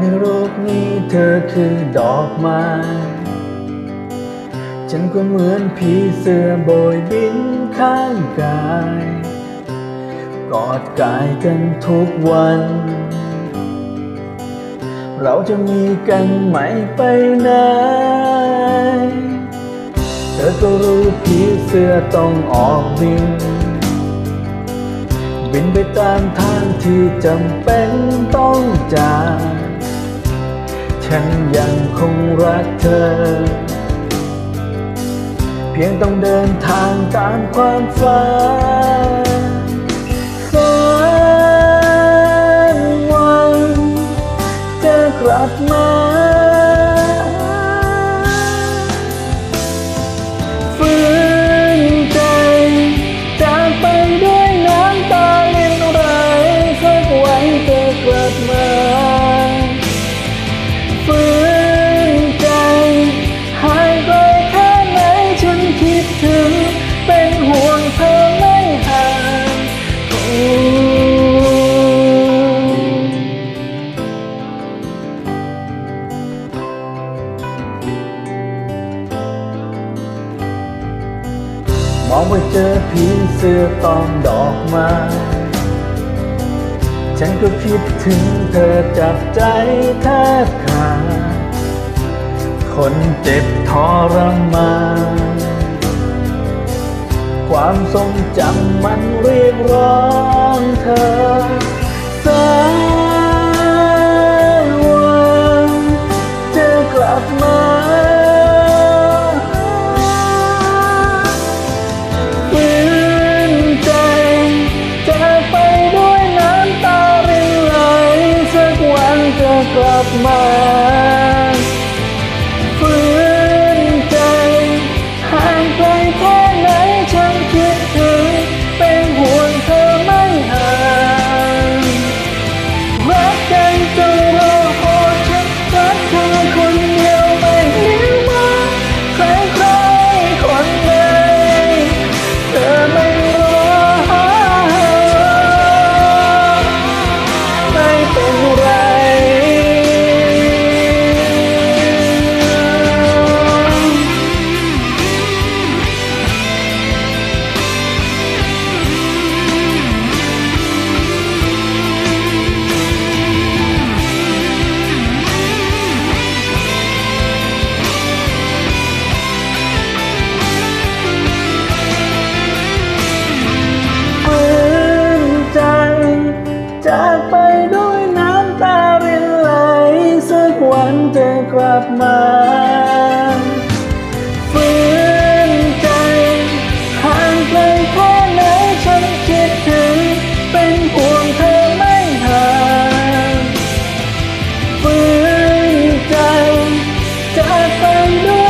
ในโลกนี้เธอคือดอกไม้ ฉันก็เหมือนผีเสื้อโบยบินข้างกาย กอดกายกันทุกวัน เราจะมีกันไหมไปไหน เธอก็รู้ผีเสื้อต้องออกบินบินไปตามทางที่จำเป็นต้องจาก ฉันยังคงรักเธอ เพียงต้องเดินทางตามความฝันสักวันจะกลับมา องไปเจอผีเสื้อตอมดอกไม้ฉันก็คิดถึงเธอจับใจแทบขาดคนเจ็บทรมานความทรงจำมันเรียกร้องเธอ กลับมาางฝื